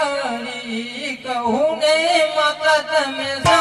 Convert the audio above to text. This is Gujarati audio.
કરી કહું ને માતા તમે